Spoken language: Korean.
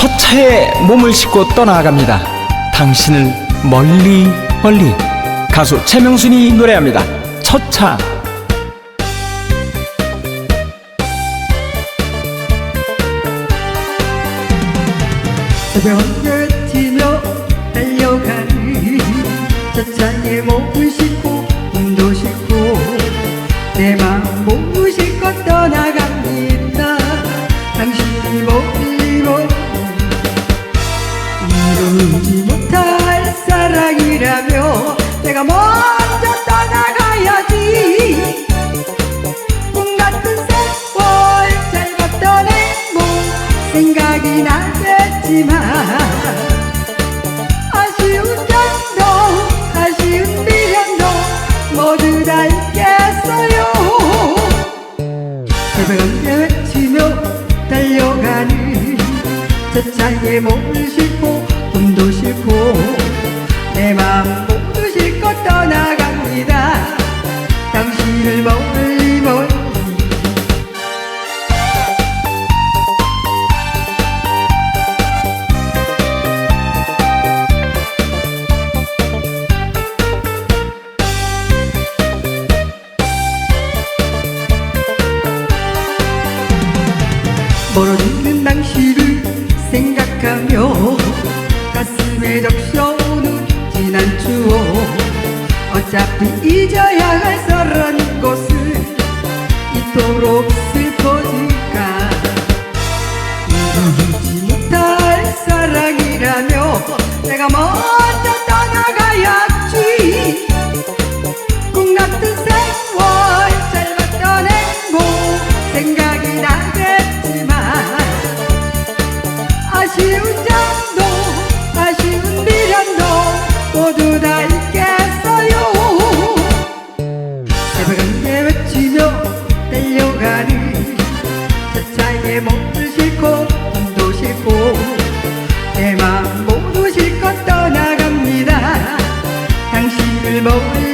첫 차에 몸을 싣고 떠나갑니다. 당신을 멀리 멀리 가수 최명순이 노래합니다. 첫 차. 새벽을 튀며 달려가는 저 차에 몸을 싣고 몸도 싣고 내 마음 몸을 싣고 떠나갑니다 사랑이라며 내가 먼저 떠나가야지. 꿈 같은 세월 짧았던 행복 생각이 나겠지만 아쉬운 점도 아쉬운 미련도 모두 다 잊겠어요. 새벽에 외치며 달려가는 저 차에 몸을 싣고 꿈도 싣고 내 마음 모두 싣고 떠나갑니다. 당신을 멀리 멀리. 멀어지는 당신을 생각하며 가슴에 적셔오는 추억 어차피 잊어야 할 사람 곳을 이토록 슬퍼질까. 이루지 못할 사랑이라며 내가 먼저 떠나가야지. 꿈 같은 세월 짧았던 행복 생각이 나겠지만 아쉬운 당